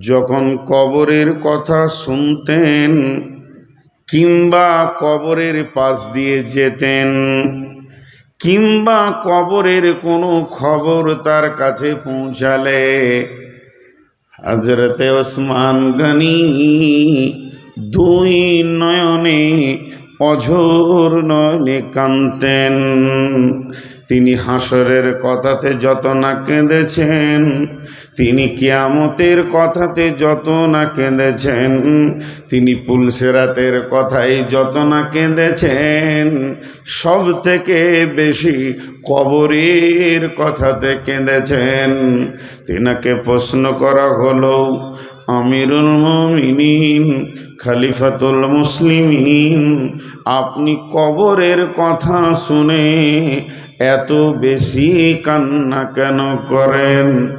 যখন কবরের কথা শুনতেন কিংবা কবরের পাশ দিয়ে যেতেন, কিংবা কবরের কোনো খবর তার কাছে পৌঁছালে হজরতে ওসমান গনি দুই নয়নে অঝোর নয়নে কানতেন তিনি হাসরের কথাতে যত না কেঁদেছেন, তিনি কিয়ামতের কথাতে যত না কেঁদেছেন, তিনি পুলসেরাতের কথাই যত না কেঁদেছেন সব থেকে বেশি কবরের কথাতে কেঁদেছেন। তিনাকে প্রশ্ন করা হলো, আমিরুল মমিনিন, খালিফাতুল মুসলিমিন, আপনি কবরের কথা শুনে এত বেশি কান্না কেন করেন?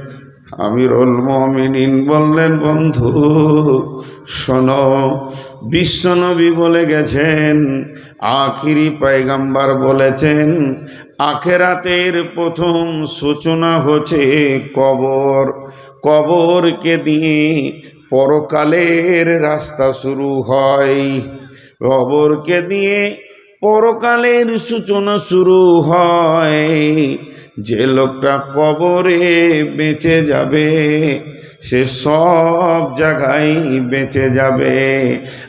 আমিরুল মমিনিন বললেন, বন্ধু, শোনো, বিশ্বনবী বলে গেছেন, আখিরি পায়গাম্বার বলেছেন, আখেরাতের প্রথম সূচনা হচ্ছে কবর। কবরকে দিয়ে পরকালের রাস্তা শুরু হয়। কবরকে দিয়ে পরকালের সূচনা শুরু হয়। যে লোকটা কবরে বেঁচে যাবে, সে সব জায়গায় বেঁচে যাবে।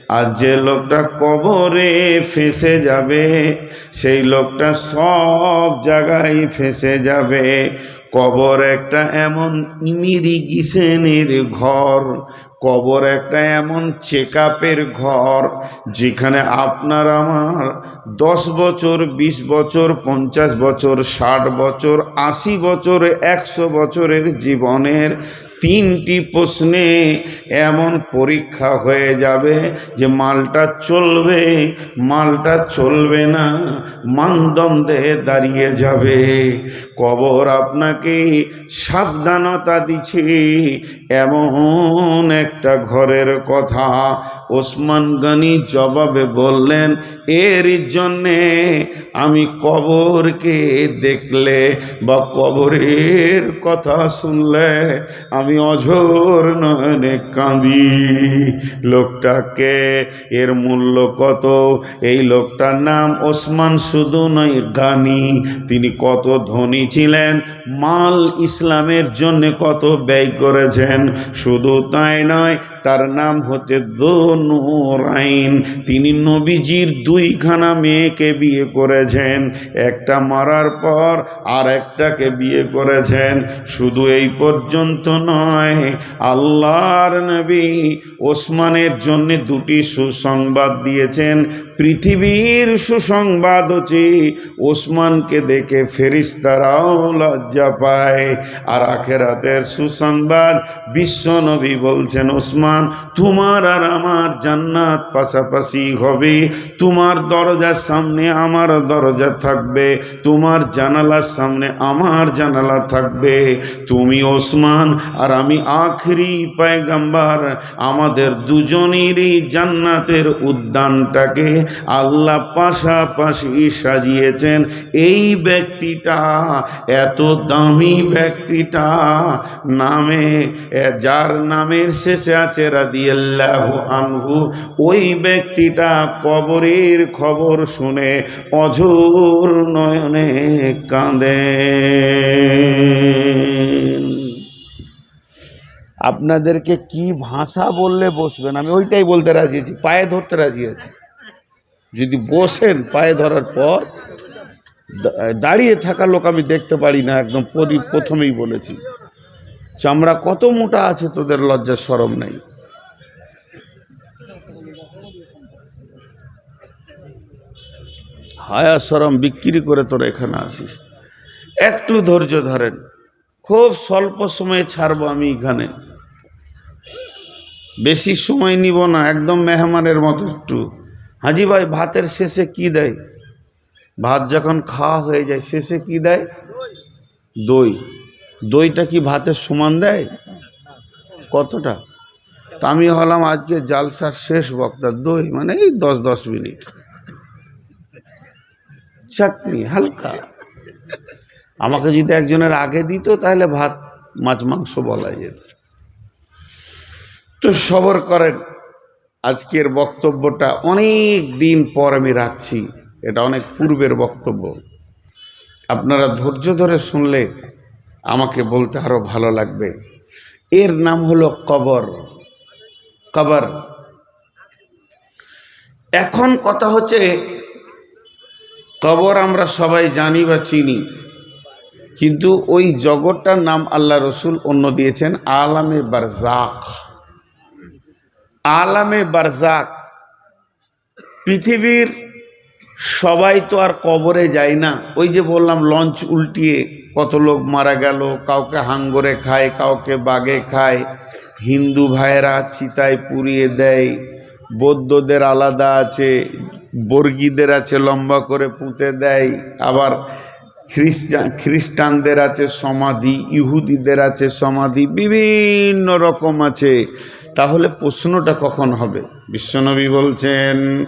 আর যে লোকটা কবরে ফেসে যাবে, সেই লোকটা সব জায়গায় ফেসে যাবে। কবর একটা এমন মিরিগিসেনের ঘর, কবর একটা এমন চেক ঘর, যেখানে আপনার আমার দশ বছর, বিশ বছর, পঞ্চাশ বছর, ষাট বছর, আশি বছর, একশো বছরের জীবনের তিনটি প্রশ্নে এমন পরীক্ষা হয়ে যাবে যে মালটা চলবে মালটা চলবে না, মানদণ্ডে দাঁড়িয়ে যাবে। কবর আপনাকে সাবধানতা দিচ্ছে এমন একটা ঘরের কথা ওসমান গনি জবাবে বললেন, এর জন্যে আমি কবরকে দেখলে বা কবরের কথা শুনলে আমি অঝোর নয়নে কাঁদি। লোকটাকে এর মূল্য কত? এই লোকটার নাম ওসমান, শুধু নয় গানি তিনি কত ধনী ছিলেন, মাল ইসলামের জন্য কত ব্যয় করেছেন। শুধু তাই নয়, তার নাম হচ্ছে দনুরাইন তিনি নবীজির দুইখানা মেয়েকে বিয়ে করেছেন। একটা মারার পর আর একটাকে বিয়ে করেছেন। শুধু এই পর্যন্ত নয় আল্লাহর নবী ওসমানের জন্য দুটি সুসংবাদ দিয়েছেন। পৃথিবীর সুসংবাদ হচ্ছে, ওসমানকে দেখে ফেরিস্তারাও লজ্জা পায়। আর আখেরাতের সুসংবাদ বিশ্বনবী বলছেন, ওসমান, তোমার আর আমার জান্নাত পাশাপাশি হবে। তোমার দরজার সামনে আমার দরজা থাকবে। তোমার জানালার সামনে আমার জানালা থাকবে। তুমি ওসমান আর আমি আখরি পায়গাম্বার, আমাদের দুজনেরই জান্নাতের উদ্যানটাকে আল্লাহ পাশাপাশি সাজিয়েছেন। এই ব্যক্তিটা, এত দামি ব্যক্তিটা, নামে যার নামের শেষে আছে রাদিয়াল্লাহ আনহু, ওই ব্যক্তিটা কবরের খবর শুনে অঝোর নয়নে কাঁদে। আপনাদেরকে কি ভাষা বললে বসবেন? আমি ওইটাই বলতে রাজি আছি, পায়ে ধরতে রাজি আছি। যদি বসেন পায়ে ধরার পর দাঁড়িয়ে থাকা লোক আমি দেখতে পারি না, একদম পরি, প্রথমেই বলেছি। চামড়া কত মোটা আছে তোদের লজ্জার সরম নেই। হায়া সরম বিক্রি করে তোরা এখানে আসিস। একটু ধৈর্য ধরেন। খুব স্বল্প সময়ে ছাড়বো আমি এখানে। বেশি সময় নিব না, একদম মেহমানের মতো একটু। হাজি ভাই, ভাতের শেষে কি দেয়? ভাত যখন খাওয়া হয়ে যায়, শেষে কি দেয়? দই। দইটা কি ভাতের সমান দেয়? কতটা? তা আমি হলাম আজকে জালসার শেষ বক্তা দই মানে এই দশ দশ মিনিট। চাটনি, হালকা। আমাকে যদি একজনের আগে দিত, তাহলে ভাত মাছ, মাংস বলা যেত। একটু সবর করেন। আজকের বক্তব্যটা অনেক দিন পর আমি রাখছি। এটা অনেক পূর্বের বক্তব্য। আপনারা ধৈর্য ধরে শুনলে আমাকে বলতে আরও ভালো লাগবে। এর নাম হলো কবর। কবর। এখন কথা হচ্ছে, কবর আমরা সবাই জানি বা চিনি, কিন্তু ওই জগৎটার নাম আল্লাহ রসুল অন্য দিয়েছেন, আলামে বারজাক আলামে বারজাক। পৃথিবীর সবাই তো আর কবরে যায় না। ওই যে বললাম, লঞ্চ উল্টিয়ে কত লোক মারা গেল, কাউকে হাঙ্গরে খায়, কাউকে বাগে খায়। হিন্দু ভাইয়েরা চিতায় পুড়িয়ে দেয়, বৌদ্ধদের আলাদা আছে, বর্গীদের আছে লম্বা করে পুঁতে দেয়, আবার খ্রিস্টান, খ্রিস্টানদের আছে সমাধি, ইহুদিদের আছে সমাধি, বিভিন্ন রকম আছে। তাহলে প্রশ্নটা কখন হবে? বিশ্বনবী বলছেন,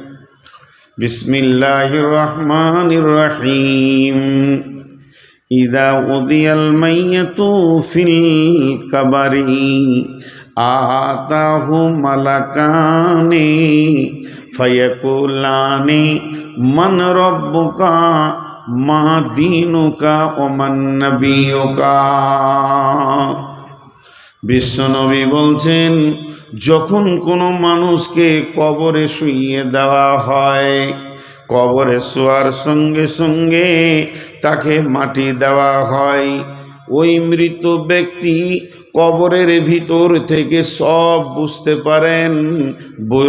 বিসমিল্লাহির রহমানির রহিম। ইদা উদিয়াল মাইয়াতু ফিল কাবারি। আতাহু মালাকানি ফায়াকুলানি। মান রব্বুকা মা দিনুকা ওমান নবিয়ুকা বিশ্বনবী বলছেন, যখন কোনো মানুষকে কবরে শুইয়ে দেওয়া হয়, কবরে শোয়ার সঙ্গে সঙ্গে তাকে মাটি দেওয়া হয়। ওই মৃত ব্যক্তি কবরের ভিতর থেকে সব বুঝতে পারেন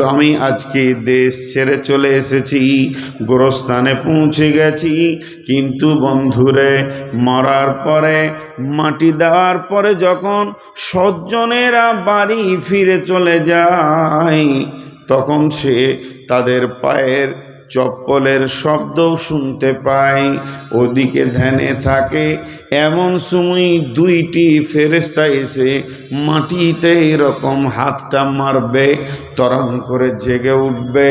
আমি আজকে দেশ ছেড়ে চলে এসেছি, গোরস্থানে পৌঁছে গেছি, কিন্তু বন্ধুরে, মরার পরে, মাটি দেওয়ার পরে যখন সজ্জনেরা বাড়ি ফিরে চলে যায়, তখন সে তাদের পায়ের চপ্পলের শব্দও শুনতে পায় ওদিকে ধ্যানে থাকে, এমন সময় দুইটি ফেরেস্তা এসে মাটিতে এরকম হাতটা মারবে তরম করে জেগে উঠবে।